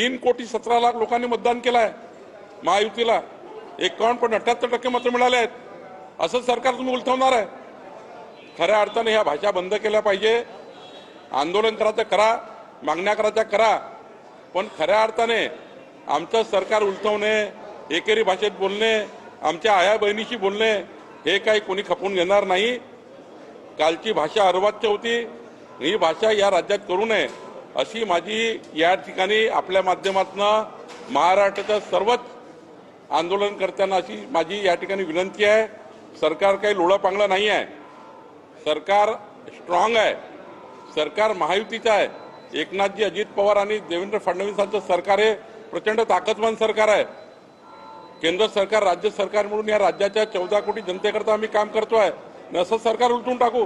तीन कोटी सतरा लाख लोकांनी मतदान केलं आहे महायुतीला एकावन्न पॉईंट अठ्याहत्तर टक्के मतं मिळाले आहेत. असं सरकार तुम्ही उलथवणार आहे. खऱ्या अर्थाने ह्या भाषा बंद केल्या पाहिजे. आंदोलन करायचं करा मागण्या करायच्या करा. पण खऱ्या अर्थाने आमचं सरकार उलटवणे एकेरी भाषेत बोलणे आमच्या आया बहिणीशी बोलणे हे काही कोणी खपून घेणार नाही. कालची भाषा अर्वाच्य होती. ही भाषा या राज्यात करू नये. अशी माझी या ठिकाणी आपल्या माध्यमातून महाराष्ट्राच्या सर्वच आंदोलनकर्त्यांना अशी माझी या ठिकाणी विनंती आहे. सरकार काही लोळं नाही आहे. सरकार स्ट्रॉंग आहे. सरकार महायुतीचं आहे. एकनाथजी अजित पवार आणि देवेंद्र फडणवीसांचं सरकार हे प्रचंड ताकदवान सरकार आहे. केंद्र सरकार राज्य सरकार म्हणून या राज्याच्या चौदा कोटी जनतेकरता आम्ही काम करतो आहे असं सरकार उलटून टाकू.